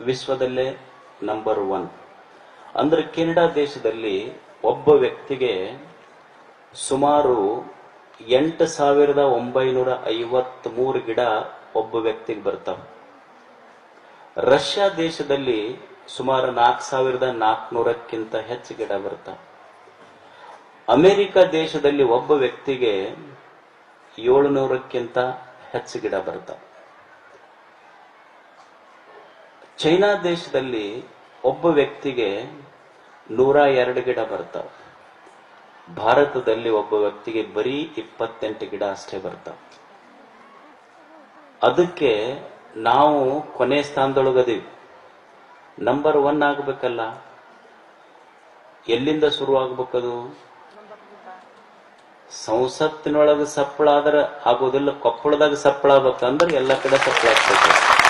ವಿಶ್ವದಲ್ಲೇ number one ಅಂದ್ರೆ Canada ದೇಶದಲ್ಲಿ ಒಬ್ಬ ವ್ಯಕ್ತಿಗೆ ಸುಮಾರು ಎಂಟು ಸಾವಿರದ ಒಂಬೈನೂರ ಐವತ್ ಮೂರು ಗಿಡ ಒಬ್ಬ ವ್ಯಕ್ತಿಗೆ ಬರ್ತಾವ. ರಷ್ಯಾ ದೇಶದಲ್ಲಿ ಸುಮಾರು ನಾಲ್ಕು ಸಾವಿರದ ನಾಲ್ಕುನೂರಕ್ಕಿಂತ ಹೆಚ್ಚು ಗಿಡ ಬರ್ತಾವ. ಅಮೆರಿಕ ದೇಶದಲ್ಲಿ ಒಬ್ಬ ವ್ಯಕ್ತಿಗೆ ಏಳುನೂರಕ್ಕಿಂತ ಹೆಚ್ಚು ಗಿಡ ಬರ್ತಾವ. ಚೈನಾ ದೇಶದಲ್ಲಿ ಒಬ್ಬ ವ್ಯಕ್ತಿಗೆ ನೂರ ಎರಡು ಗಿಡ ಬರ್ತಾವ. ಭಾರತದಲ್ಲಿ ಒಬ್ಬ ವ್ಯಕ್ತಿಗೆ ಬರೀ ಇಪ್ಪತ್ತೆಂಟು ಗಿಡ ಅಷ್ಟೇ ಬರ್ತಾವ. ಅದಕ್ಕೆ ನಾವು ಕೊನೆ ಸ್ಥಾನದೊಳಗದೀವಿ. ನಂಬರ್ ಒನ್ ಆಗ್ಬೇಕಲ್ಲ. ಎಲ್ಲಿಂದ ಶುರು ಆಗ್ಬೇಕದು? ಸಂಸತ್ತಿನೊಳಗೆ ಸಪ್ಪಳ ಆದ್ರೆ ಆಗೋದಿಲ್ಲ, ಕೊಪ್ಪಳದಾಗ ಸಪ್ಪಳ ಆಗ್ಬೇಕಂದ್ರೆ ಎಲ್ಲ ಕಡೆ ಸಪ್ಪಳ ಆಗ್ತೈತೆ.